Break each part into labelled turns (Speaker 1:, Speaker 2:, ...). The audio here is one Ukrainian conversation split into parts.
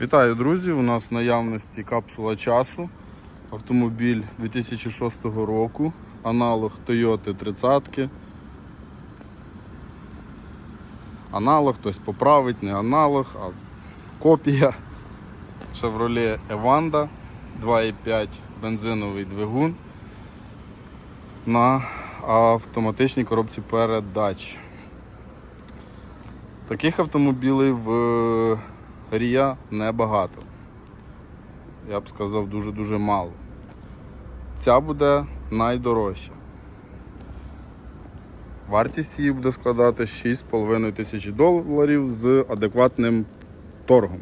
Speaker 1: Вітаю, друзі! У нас в наявності капсула часу. Автомобіль 2006 року, аналог Toyota 30. Аналог, хтось поправить, не аналог, а копія Chevrolet Evander 2,5 бензиновий двигун на автоматичній коробці передач. Таких автомобілів в Рія небагато. Я б сказав дуже-дуже мало. Ця буде найдорожча. Вартість її буде складати 6,5 тисячі доларів з адекватним торгом.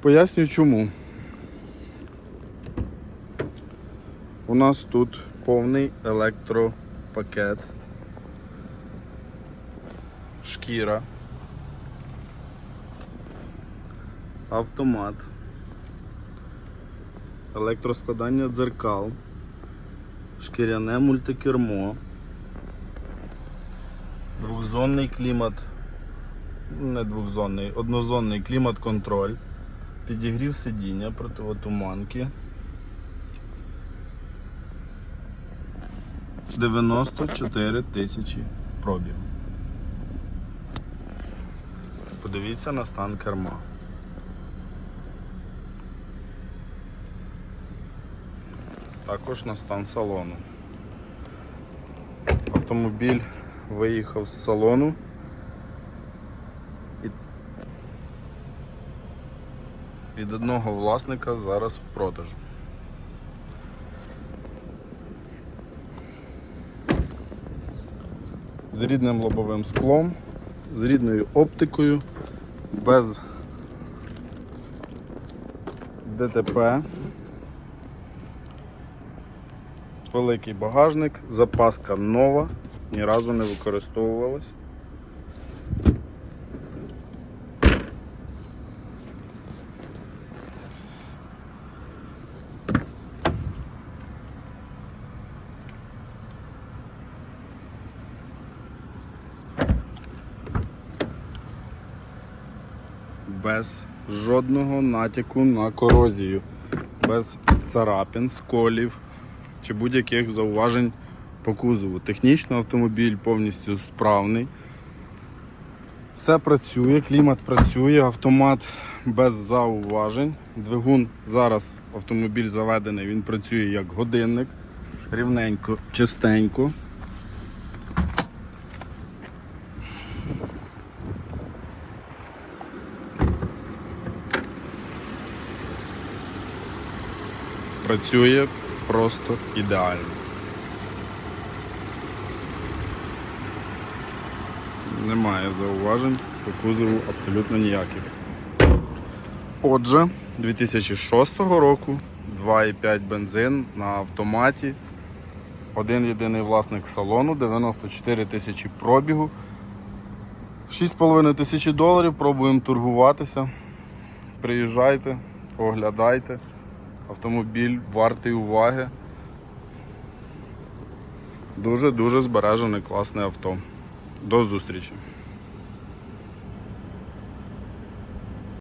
Speaker 1: Пояснюю чому. У нас тут повний електропакет, шкіра. Автомат, електроскладання дзеркал, шкіряне мультикермо, двохзонний клімат, не двохзонний, однозонний клімат-контроль, підігрів сидіння, противотуманки. 94 тисячі пробів. Подивіться на стан керма. Також на стан салону. Автомобіль виїхав з салону і від одного власника зараз в продажу. З рідним лобовим склом, з рідною оптикою, без ДТП. Великий багажник, запаска нова, ні разу не використовувалась. Без жодного натяку на корозію, без царапин, сколів чи будь-яких зауважень по кузову. Технічно автомобіль повністю справний. Все працює, клімат працює, автомат без зауважень. Двигун зараз автомобіль заведений, він працює як годинник, рівненько, чистенько. Працює просто ідеально. Немає зауважень по кузову абсолютно ніяких. Отже, 2006 року 2,5 бензин на автоматі. Один єдиний власник салону, 94 тисячі пробігу. 6,5 тисячі доларів, пробуємо торгуватися. Приїжджайте, оглядайте. Автомобіль вартий уваги. Дуже-дуже збережене класне авто. До зустрічі!